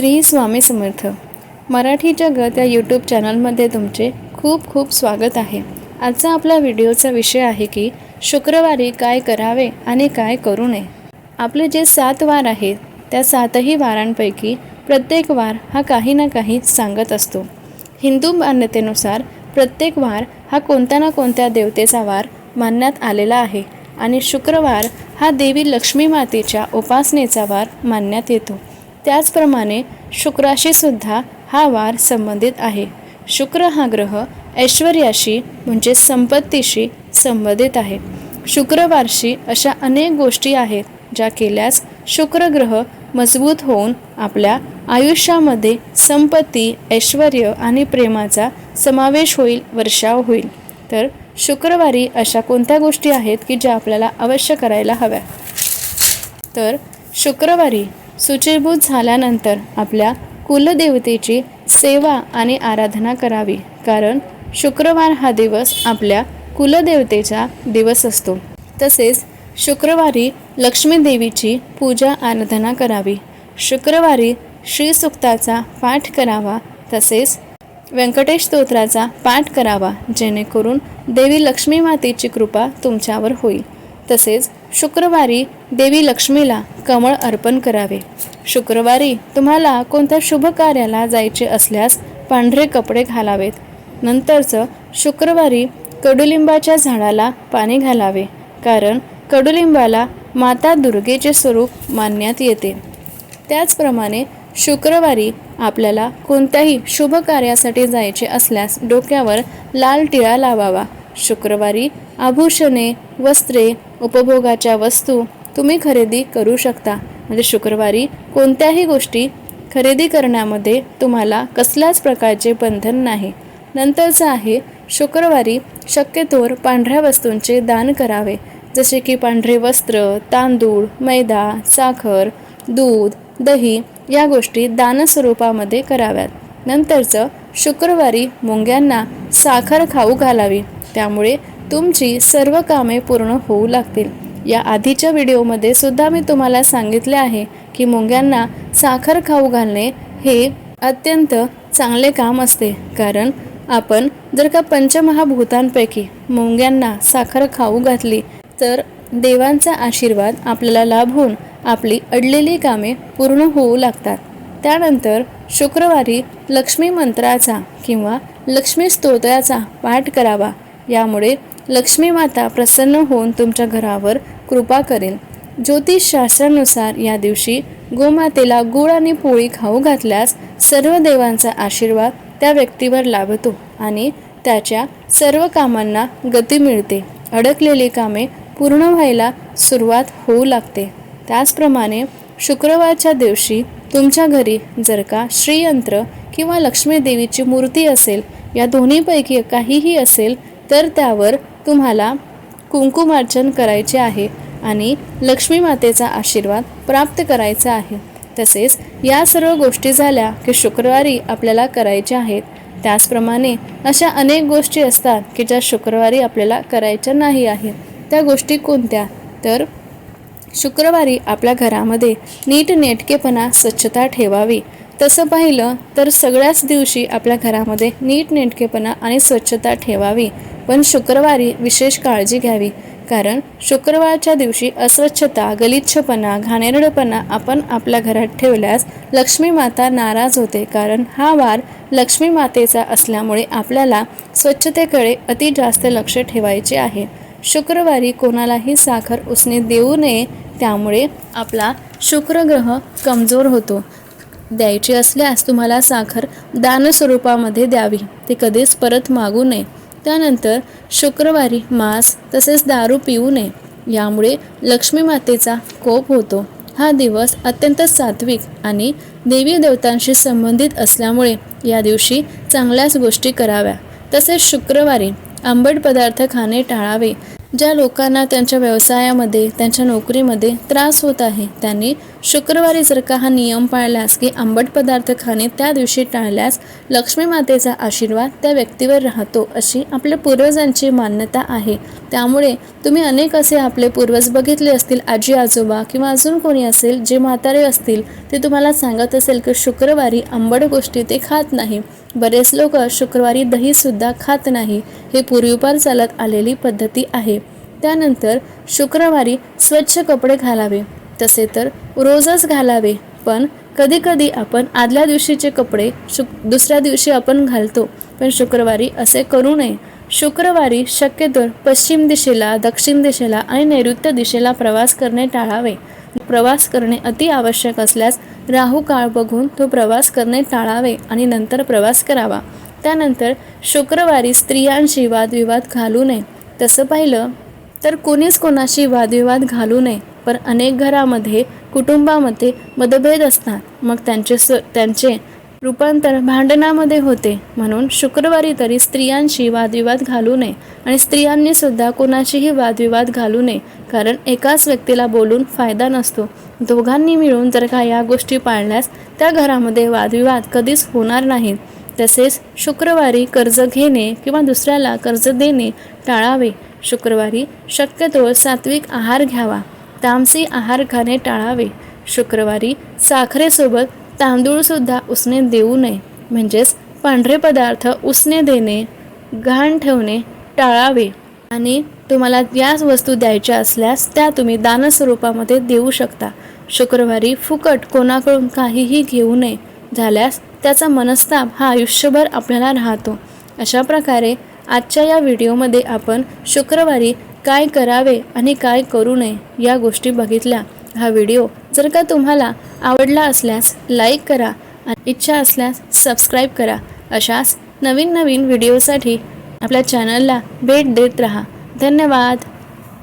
श्री स्वामी समर्थ. मराठी जगत या यूट्यूब चॅनलमध्ये तुमचे खूप खूप स्वागत आहे. आजचा आपला व्हिडिओचा विषय आहे की शुक्रवारी काय करावे आणि काय करू नये. आपले जे सात वार आहेत त्या सातही वारांपैकी प्रत्येक वार हा काही ना काही सांगत असतो. हिंदू मान्यतेनुसार प्रत्येक वार हा कोणत्या ना कोणत्या देवतेचा वार मानण्यात आलेला आहे आणि शुक्रवार हा देवी लक्ष्मी मातेच्या उपासनेचा वार मानण्यात येतो. त्याचप्रमाणे शुक्राशी सुद्धा हा वार संबंधित आहे. शुक्र हा ग्रह ऐश्वर्याशी म्हणजे संपत्तीशी संबंधित आहे. शुक्रवारशी अशा अनेक गोष्टी आहेत ज्या केल्यास शुक्र ग्रह मजबूत होऊन आपल्या आयुष्यामध्ये संपत्ती ऐश्वर आणि प्रेमाचा समावेश होईल वर्षाव होईल. तर शुक्रवारी अशा कोणत्या गोष्टी आहेत की ज्या आपल्याला अवश्य करायला हव्या? तर शुक्रवारी सुचिरभूत झाल्यानंतर आपल्या कुलदेवतेची सेवा आणि आराधना करावी. कारण शुक्रवार हा दिवस आपल्या कुलदेवतेचा दिवस असतो. तसेच शुक्रवारी लक्ष्मीदेवीची पूजा आराधना करावी. शुक्रवारी श्रीसुक्ताचा पाठ करावा. तसेच व्यंकटेश स्तोत्राचा पाठ करावा जेणेकरून देवी लक्ष्मी मातेची कृपा तुमच्यावर होईल. तसेच शुक्रवारी देवी लक्ष्मीला कमळ अर्पण करावे. शुक्रवारी तुम्हाला कोणत्या शुभ कार्याला जायचे असल्यास पांढरे कपडे घालावेत. नंतरचं शुक्रवारी कडुलिंबाच्या झाडाला पाणी घालावे कारण कडुलिंबाला माता दुर्गेचे स्वरूप मानण्यात येते. त्याचप्रमाणे शुक्रवारी आपल्याला कोणत्याही शुभ कार्यासाठी जायचे असल्यास डोक्यावर लाल टिळा लावावा. शुक्रवारी आभूषणे वस्त्रे उपभोगाच्या वस्तू तुम्ही खरेदी करू शकता. म्हणजे शुक्रवारी कोणत्याही गोष्टी खरेदी करण्यामध्ये तुम्हाला कसल्याच प्रकारचे बंधन नाही. नंतरचं आहे शुक्रवारी शक्यतोवर पांढऱ्या वस्तूंचे दान करावे. जसे की पांढरे वस्त्र तांदूळ मैदा साखर दूध दही या गोष्टी दानस्वरूपामध्ये कराव्यात. नंतरचं शुक्रवारी मुंग्यांना साखर खाऊ घालावी. त्यामुळे तुमची सर्व कामे पूर्ण होऊ लागतील. या आधीच्या व्हिडिओमध्ये सुद्धा मी तुम्हाला सांगितले आहे की मुंग्यांना साखर खाऊ घालणे हे अत्यंत चांगले काम असते. कारण आपण जर का पंचमहाभूतांपैकी मुंग्यांना साखर खाऊ घातली तर देवांचा आशीर्वाद आपल्याला लाभ होऊन आपली अडलेली कामे पूर्ण होऊ लागतात. त्यानंतर शुक्रवारी लक्ष्मी मंत्राचा किंवा लक्ष्मी स्तोत्राचा पाठ करावा. यामुळे लक्ष्मी माता प्रसन्न होऊन तुमच्या घरावर कृपा करेल. ज्योतिषशास्त्रानुसार या दिवशी गोमातेला गुळ आणि पोळी खाऊ घातल्यास सर्व देवांचा आशीर्वाद त्या व्यक्तीवर लाभतो आणि त्याच्या सर्व कामांना गती मिळते. अडकलेली कामे पूर्ण व्हायला सुरुवात होऊ लागते. त्याचप्रमाणे शुक्रवारच्या दिवशी तुमच्या घरी जर का श्रीयंत्र किंवा लक्ष्मी देवीची मूर्ती असेल या दोन्हीपैकी काहीही असेल तर त्यावर तुम्हाला कुंकुमार्चन करायचे आहे आणि लक्ष्मी मातेचा आशीर्वाद प्राप्त करायचा आहे. तसेच या सर्व गोष्टी झाल्या की शुक्रवारी आपल्याला करायच्या आहेत. त्याचप्रमाणे अशा अनेक गोष्टी असतात की ज्या शुक्रवारी आपल्याला करायच्या नाही आहेत. त्या गोष्टी कोणत्या? तर शुक्रवारी आपल्या घरामध्ये नीटनेटकेपणा स्वच्छता ठेवावी. तसं पाहिलं तर सगळ्याच दिवशी आपल्या घरामध्ये नीटनेटकेपणा आणि स्वच्छता ठेवावी. पण शुक्रवारी विशेष काळजी घ्यावी. कारण शुक्रवारच्या दिवशी अस्वच्छता गलिच्छपणा घाणेरडपणा आपण आपल्या घरात ठेवल्यास लक्ष्मी माता नाराज होते. कारण हा वार लक्ष्मी मातेचा असल्यामुळे आपल्याला स्वच्छतेकडे अति जास्त लक्ष ठेवायचे आहे. शुक्रवारी कोणालाही साखर उसने देऊ नये त्यामुळे आपला शुक्रग्रह कमजोर होतो. द्यायची असल्यास तुम्हाला साखर दान स्वरूपामध्ये द्यावी. ते कधीच परत मागू नये. त्यानंतर शुक्रवारी मांस तसेच दारू पिऊ नये. यामुळे लक्ष्मी मातेचा कोप होतो. हा दिवस अत्यंत सात्विक आणि देवी देवतांशी संबंधित असल्यामुळे या दिवशी चांगल्याच गोष्टी कराव्या. तसेच शुक्रवारी आंबट पदार्थ खाणे टाळावे. ज्या लोकांना त्यांच्या व्यवसायामध्ये त्यांच्या नोकरीमध्ये त्रास होत आहे त्यांनी शुक्रवारी जर का हा नियम पाळल्यास की आंबट पदार्थ खाणे त्या दिवशी टाळल्यास लक्ष्मी मातेचा आशीर्वाद त्या व्यक्तीवर राहतो अशी आपल्या पूर्वजांची मान्यता आहे. त्यामुळे तुम्ही अनेक असे आपले पूर्वज बघितले असतील आजी आजोबा किंवा अजून कोणी असेल जे म्हातारे असतील ते तुम्हाला सांगत असेल की शुक्रवारी आंबट गोष्टी ते खात नाही. बरेच लोक शुक्रवारी दहीसुद्धा खात नाही. हे पूर्वीपार चालत आलेली पद्धती आहे. त्यानंतर शुक्रवारी स्वच्छ कपडे घालावे. तसे तर रोजच घालावे पण कधीकधी आपण आदल्या दिवशीचे कपडे शुक दुसऱ्या दिवशी आपण घालतो पण शुक्रवारी असे करू नये. शुक्रवारी शक्यतो पश्चिम दिशेला दक्षिण दिशेला आणि नैऋत्य दिशेला प्रवास करणे टाळावे. प्रवास करणे अति आवश्यक असल्यास राहू काळ बघून तो प्रवास करणे टाळावे आणि नंतर प्रवास करावा. त्यानंतर शुक्रवारी स्त्रियांशी वादविवाद घालू नये. तसं पाहिलं तर कोणीच कोणाशी वादविवाद घालू नये. पण अनेक घरामध्ये कुटुंबामध्ये मतभेद असतात. मग त्यांचे स त्यांचे रूपांतर भांडणामध्ये होते. म्हणून शुक्रवारी तरी स्त्रियांशी वादविवाद घालू नये आणि स्त्रियांनी सुद्धा कोणाशीही वादविवाद घालू नये कारण एकाच व्यक्तीला बोलून फायदा नसतो. दोघांनी मिळून जर का या गोष्टी पाळल्यास त्या घरामध्ये वादविवाद कधीच होणार नाहीत. तसेच शुक्रवारी कर्ज घेणे किंवा दुसऱ्याला कर्ज देणे टाळावे. शुक्रवारी शक्यतो सात्विक आहार घ्यावा. तामसी आहार खाणे टाळावे. शुक्रवारी साखरेसोबत तांदूळसुद्धा उसने देऊ नये. म्हणजेच पांढरे पदार्थ उसने देणे घाण ठेवणे टाळावे. आणि तुम्हाला याच वस्तू द्यायच्या असल्यास त्या तुम्ही दानस्वरूपामध्ये देऊ शकता. शुक्रवारी फुकट कोणाकडून काहीही घेऊ नये झाल्यास त्याचा मनस्ताप हा आयुष्यभर आपल्याला राहतो. अशा प्रकारे आजच्या या व्हिडिओमध्ये आपण शुक्रवारी काय करावे आणि काय करू नये या गोष्टी बघितल्या. हा व्हिडिओ जर का तुम्हाला आवडला असल्यास लाईक करा आणि इच्छा असल्यास सबस्क्राईब करा. अशाच नवीन नवीन व्हिडिओसाठी आपल्या चॅनलला भेट देत राहा. धन्यवाद.